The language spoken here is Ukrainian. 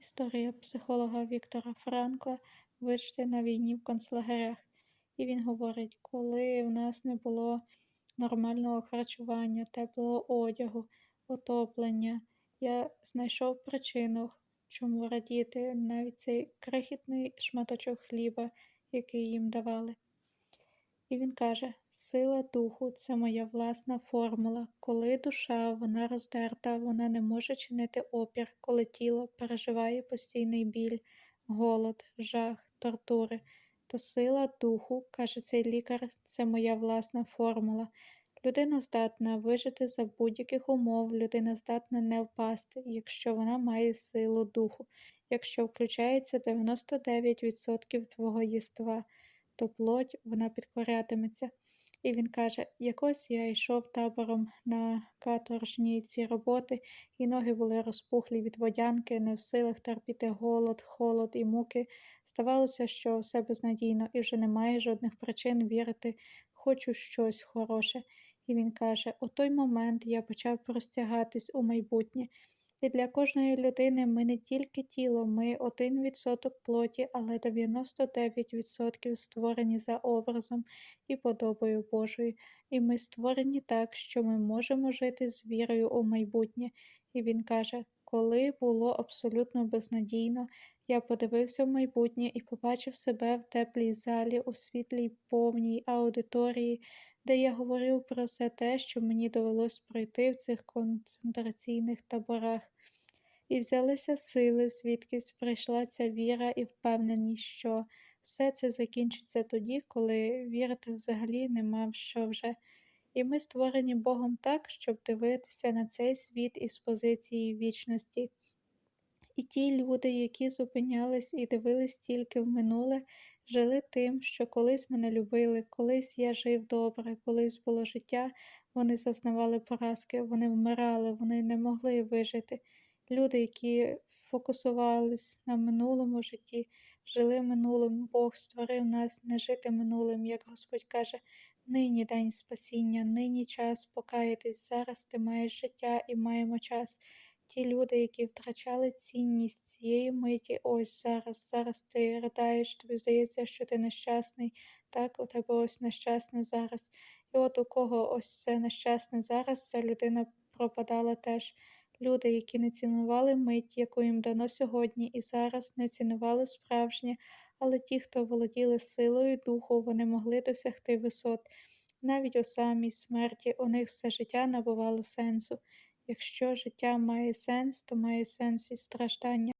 Історія психолога Віктора Франкла вижити на війні в концлагерях. І він говорить, коли в нас не було нормального харчування, теплого одягу, отоплення, я знайшов причину, чому радіти навіть цей крихітний шматочок хліба, який їм давали. І він каже: сила духу це моя власна формула. Коли душа вона роздерта, вона не може чинити опір, коли тіло переживає постійний біль, голод, жах, тортури. То сила духу, каже цей лікар, це моя власна формула. Людина здатна вижити за будь-яких умов, людина здатна не впасти, якщо вона має силу духу, якщо включається 99% твого єства то плоть вона підкорятиметься. І він каже: якось я йшов табором на каторжні ці роботи, і ноги були розпухлі від водянки, не в силах терпіти голод, холод і муки. Здавалося, що все безнадійно і вже немає жодних причин вірити, хочу щось хороше. І він каже: у той момент я почав простягатись у майбутнє. І для кожної людини ми не тільки тіло, ми один відсоток плоті, але 99% створені за образом і подобою Божою. І ми створені так, що ми можемо жити з вірою у майбутнє. І він каже: коли було абсолютно безнадійно, я подивився в майбутнє і побачив себе в теплій залі, у світлій повній аудиторії, де я говорив про все те, що мені довелось пройти в цих концентраційних таборах. І взялися сили, звідкись прийшла ця віра і впевненість, що все це закінчиться тоді, коли вірити взагалі нема в що вже. І ми створені Богом так, щоб дивитися на цей світ із позиції вічності. І ті люди, які зупинялись і дивились тільки в минуле, жили тим, що колись мене любили, колись я жив добре, колись було життя, вони зазнавали поразки, вони вмирали, вони не могли вижити. Люди, які фокусувались на минулому житті, жили минулим, Бог створив нас не жити минулим, як Господь каже, нині день спасіння, нині час покаятись, зараз ти маєш життя і маємо час. Ті люди, які втрачали цінність цієї миті, ось зараз, зараз ти riдаєш, тобі здається, що ти нещасний, так, у тебе ось нещасне зараз. І от у кого ось це нещасне зараз, ця людина пропадала теж. Люди, які не цінували мить, яку їм дано сьогодні, і зараз не цінували справжнє, але ті, хто володіли силою духу, вони могли досягти висот. Навіть у самій смерті у них все життя набувало сенсу. Якщо життя має сенс, то має сенс і страждання.